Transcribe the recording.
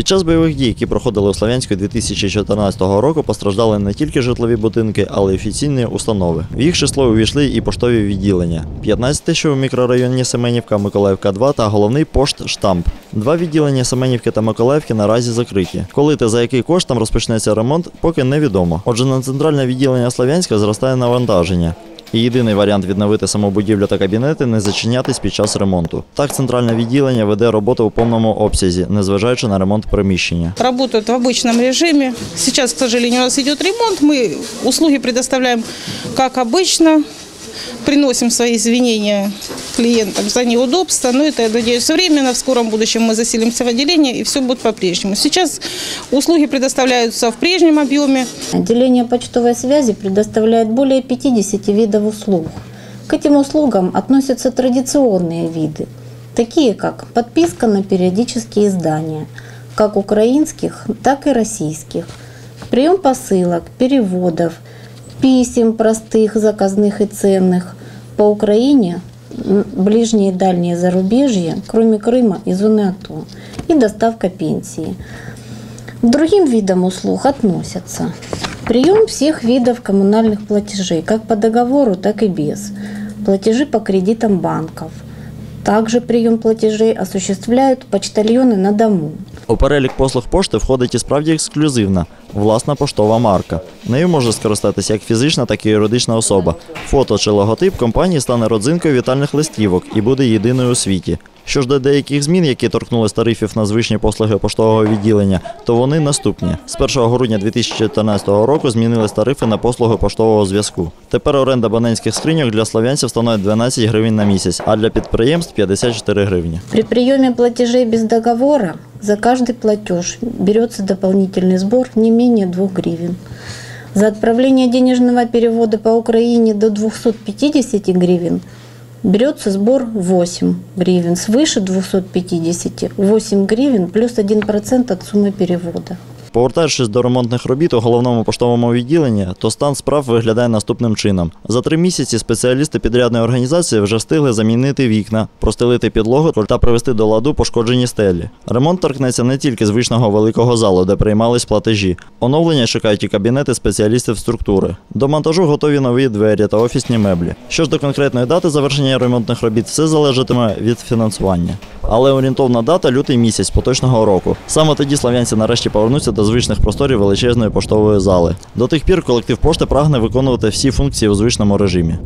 Під час бойових дій, які проходили у Слов'янську 2014 року, постраждали не тільки житлові будинки, але й офіційні установи. В їх число увійшли і поштові відділення. 15 що у мікрорайоні Семенівка, Миколаївка 2 та головний пошт штамп. Два відділення Семенівки та Миколаївки наразі закриті. Коли та за який кошт там розпочнеться ремонт, поки невідомо. Отже, на центральне відділення Слов'янська зростає навантаження. І єдиний варіант відновити саму будівлю та кабінети не зачинятись під час ремонту. Так, центральне відділення веде роботу у повному обсязі, незважаючи на ремонт приміщення. Работают в обычном режиме. Сейчас, к сожалению, у нас идет ремонт. Мы услуги предоставляем как обычно. Приносим свои извинения клиентам за неудобства. Но это, я надеюсь, временно. В скором будущем мы заселимся в отделение и все будет по-прежнему. Сейчас услуги предоставляются в прежнем объеме. Отделение почтовой связи предоставляет более 50 видов услуг. К этим услугам относятся традиционные виды, такие как подписка на периодические издания, как украинских, так и российских, прием посылок, переводов, писем простых, заказных и ценных по Украине, ближние и дальние зарубежья, кроме Крыма и зоны АТО, и доставка пенсии. К другим видам услуг относятся прием всех видов коммунальных платежей, как по договору, так и без, платежи по кредитам банков. Также прием платежей осуществляют почтальоны на дому. У перелік послуг пошти входить і справді ексклюзивна власна поштова марка. Нею може скористатися як фізична, так і юридична особа. Фото чи логотип компанії стане родзинкою вітальних листівок і буде єдиною у світі. Що ж до деяких змін, які торкнулись тарифів на звичні послуги поштового відділення, то вони наступні. З 1 грудня 2014 року змінились тарифи на послуги поштового зв'язку. Тепер оренда абонентських скриньок для слов'янців становить 12 гривень на місяць, а для підприємств 54 гривні. При приеме платежей без договора за каждый платеж берется дополнительный сбор не менее 2 гривен. За отправление денежного перевода по Украине до 250 гривен берется сбор 8 гривен. Свыше 250 – 8 гривен плюс 1% от суммы перевода. Повертаючись до ремонтних робіт у головному поштовому відділенні, то стан справ виглядає наступним чином. За три місяці спеціалісти підрядної організації вже встигли замінити вікна, простелити підлогу та привести до ладу пошкоджені стелі. Ремонт торкнеться не тільки звичного великого залу, де приймались платежі. Оновлення чекають і кабінети спеціалістів структури. До монтажу готові нові двері та офісні меблі. Що ж до конкретної дати завершення ремонтних робіт, все залежатиме від фінансування. Але орієнтовна дата лютий місяць поточного року. Саме тоді слав'янці нарешті повернуться до звичних просторів величезної поштової зали. До тих пір колектив пошти прагне виконувати всі функції у звичному режимі.